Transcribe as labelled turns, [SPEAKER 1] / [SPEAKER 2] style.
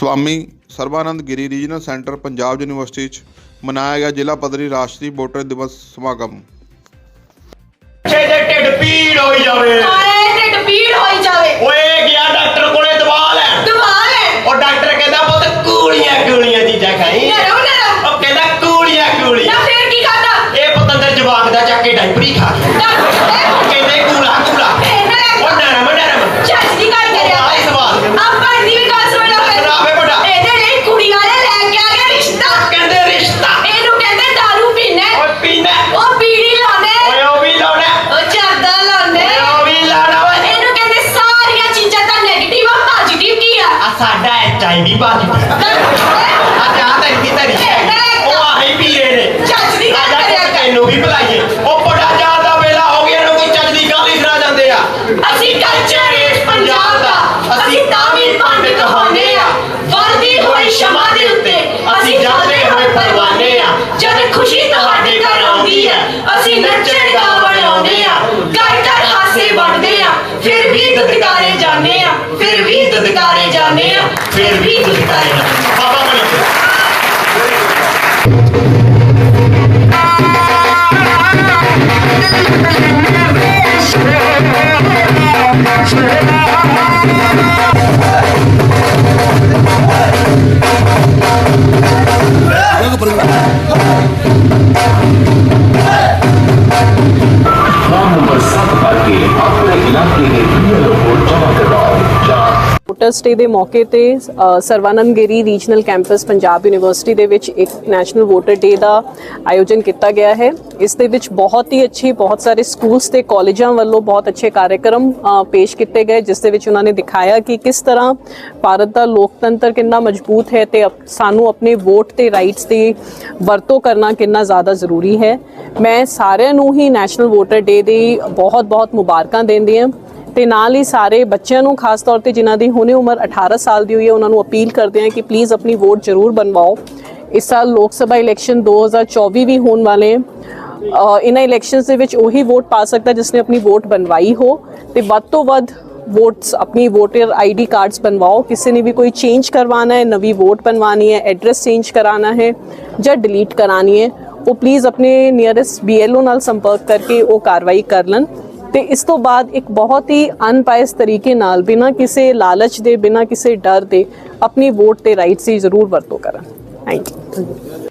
[SPEAKER 1] Swami Sarbanand Giri regional centre Punjab university 'ਚ ਮਨਾਇਆ ਗਿਆ ਜ਼ਿਲ੍ਹਾ ਪੱਧਰੀ ਰਾਸ਼ਟਰੀ ਵੋਟਰ ਦਿਵਸ ਸਮਾਗਮ।
[SPEAKER 2] ਛੇ ਦੇ ਢਿੱਡ ਪੀੜ ਹੋਈ ਜਾਵੇ।
[SPEAKER 3] ਆਏ ਢਿੱਡ ਪੀੜ ਹੋਈ ਜਾਵੇ।
[SPEAKER 2] ਓਏ ਗਿਆ ਡਾਕਟਰ ਕੋਲੇ ਦਵਾ ਲੈ
[SPEAKER 3] ਦਬਾ ਲੈ
[SPEAKER 2] ਉਹ ਡਾਕਟਰ ਕਹਿੰਦਾ ਪੁੱਤ ਕੂਲੀਆਂ ਕੂਲੀਆਂ ਚੀਜ਼ਾਂ ਖਾਈ।
[SPEAKER 3] ਨਰਮ ਨਰਮ।
[SPEAKER 2] ਉਹ ਕਹਿੰਦਾ ਕੂਲੀਆਂ ਕੂਲੀਆਂ।
[SPEAKER 3] ਨਾ ਫੇਰ ਕੀ ਖਾਦਾ
[SPEAKER 2] ਇਹ ਪਤੰਦਰ ਜਵਾਕ ਦਾ ਚੱਕ ਕੇ ਡਾਈਪਰ ਹੀ ਖਾ ਗਿਆ।
[SPEAKER 3] ਆ
[SPEAKER 2] ਸਾਡਾ ਐਚਆਈਵੀ ਬਾਜੀ ਆ ਜਾ ਤੈਨੂੰ ਤੇਰੀ ਉਹ ਆਹੀ ਪੀਰੇ ਨੇ
[SPEAKER 3] ਚੱਜ ਦੀ ਗੱਲ ਕਰਿਆ ਕਰ।
[SPEAKER 2] ਤੈਨੂੰ ਵੀ ਭੁਲਾਈਏ ਉਹ ਬੜਾ ਜਾਣ ਦਾ ਵੇਲਾ ਹੋ ਗਿਆ ਨੂੰ ਕੋਈ ਚੱਜ ਦੀ ਗੱਲ ਹੀ ਸੁਣਾ ਜਾਂਦੇ ਆ
[SPEAKER 3] ਅਸੀਂ ਕਲਚਰ ਇਸ ਪੰਜਾਬ ਦਾ ਅਸੀਂ ਤਾਮੀਲ ਪੰਡ ਕਹਾਉਂਦੇ ਆ ਵਰਦੀ ਹੋਈ ਸ਼ਮਾ ਦੇ ਉੱਤੇ ਅਸੀਂ ਜਾਂਦੇ ਹੋਏ ਪਰਵਾਨੇ ਆ ਜਦ ਖੁਸ਼ੀ ਤੁਹਾਡੇ ਘਰ ਆਉਂਦੀ ਹੈ ਫਿਰ ਵੀ ਦੁਦਕਾਰੇ ਜਾਂਦੇ ਆ ਫਿਰ ਵੀ ਦੁਦਕਾਰੇ ਜਾਂਦੇ ਆ ਫਿਰ ਵੀ ਦੁਦਕਾਰੇ ਜਾਂਦੇ ਆ।
[SPEAKER 2] ਬਾਬਾ ਬਣੀ
[SPEAKER 4] ਫੋਨ ਨੰਬਰ 7 ਕਰਕੇ ਆਪਣੇ ਇਲਾਕੇ ਦੇ
[SPEAKER 5] ਵੋਟਰਸ ਡੇ ਦੇ ਮੌਕੇ ਤੇ ਅ, Sarvanand Giri regional campus Punjab university ਦੇ ਵਿੱਚ ਇੱਕ ਨੈਸ਼ਨਲ ਵੋਟਰ ਡੇ ਦਾ ਆਯੋਜਨ ਕੀਤਾ ਗਿਆ ਹੈ। ਇਸ ਦੇ ਵਿੱਚ ਬਹੁਤ ਹੀ ਅੱਛੀ ਬਹੁਤ ਸਾਰੇ ਸਕੂਲਸ ਤੇ ਕਾਲਜਾਂ ਵੱਲੋਂ ਬਹੁਤ ਅੱਛੇ ਕਾਰਜਕ੍ਰਮ ਪੇਸ਼ ਕੀਤੇ ਗਏ ਜਿਸ ਦੇ ਵਿੱਚ ਉਹਨਾਂ ਨੇ ਦਿਖਾਇਆ ਕਿ ਕਿਸ ਤਰ੍ਹਾਂ ਭਾਰਤ ਦਾ ਲੋਕਤੰਤਰ ਕਿੰਨਾ ਮਜ਼ਬੂਤ ਹੈ ਤੇ ਸਾਨੂੰ ਆਪਣੇ ਵੋਟ ਤੇ ਰਾਈਟਸ ਦੀ ਵਰਤੋਂ ਕਰਨਾ ਕਿੰਨਾ ਜ਼ਿਆਦਾ ਜ਼ਰੂਰੀ ਹੈ। ਮੈਂ ਸਾਰਿਆਂ ਨੂੰ ਹੀ ਨੈਸ਼ਨਲ ਵੋਟਰ ਡੇ ਦੀ ਬਹੁਤ ਬਹੁਤ ਮੁਬਾਰਕਾਂ ਦਿੰਦੀ ਹਾਂ। ਤੇ ਨਾਲ ਹੀ ਸਾਰੇ ਬੱਚਿਆਂ ਨੂੰ, ਖਾਸ ਤੌਰ ਤੇ ਜਿਨ੍ਹਾਂ ਦੀ ਹੁਣੇ ਉਮਰ 18 ਸਾਲ ਦੀ ਹੋਈ ਹੈ, ਉਹਨਾਂ ਨੂੰ ਅਪੀਲ ਕਰਦੇ ਹਾਂ ਕਿ ਪਲੀਜ਼ ਆਪਣੀ ਵੋਟ ਜ਼ਰੂਰ ਬਣਵਾਓ। ਇਸ ਸਾਲ ਲੋਕ ਸਭਾ ਇਲੈਕਸ਼ਨ 2024 ਵੀ ਹੋਣ ਵਾਲੇ ਹਨ ਇਹਨਾਂ ਇਲੈਕਸ਼ਨਸ ਦੇ ਵਿੱਚ ਉਹੀ ਵੋਟ ਪਾ ਸਕਦਾ ਜਿਸ ਨੇ ਆਪਣੀ ਵੋਟ ਬਣਵਾਈ ਹੋ। ਤੇ ਵੱਧ ਤੋਂ ਵੱਧ ਵੋਟਸ ਆਪਣੀ ਵੋਟਰ ਆਈਡੀ ਕਾਰਡਸ ਬਣਵਾਓ। ਕਿਸੇ ਨੇ ਵੀ ਕੋਈ ਚੇਂਜ ਕਰਵਾਣਾ ਹੈ, ਨਵੀਂ ਵੋਟ ਬਣਵਾਣੀ ਹੈ ਐਡਰੈਸ ਚੇਂਜ ਕਰਾਣਾ ਹੈ ਜਾਂ ਡਿਲੀਟ ਕਰਾਣੀ ਹੈ, ਉਹ ਪਲੀਜ਼ ਆਪਣੇ ਨੀਅਰੈਸਟ ਬੀਐਲਓ ਨਾਲ ਸੰਪਰਕ ਕਰਕੇ ਉਹ ਕਾਰਵਾਈ ਕਰ ਲੈਣ। ਤੇ ਇਸ ਤੋਂ ਬਾਅਦ ਇੱਕ ਬਹੁਤ ਹੀ ਅਨਪਾਇਸ ਤਰੀਕੇ ਨਾਲ ਬਿਨਾਂ ਕਿਸੇ ਲਾਲਚ ਦੇ, ਬਿਨਾਂ ਕਿਸੇ ਡਰ ਦੇ ਆਪਣੀ ਵੋਟ ਤੇ ਰਾਈਟਸ ਦੀ ਜ਼ਰੂਰ ਵਰਤੋਂ ਕਰਨ। Thank you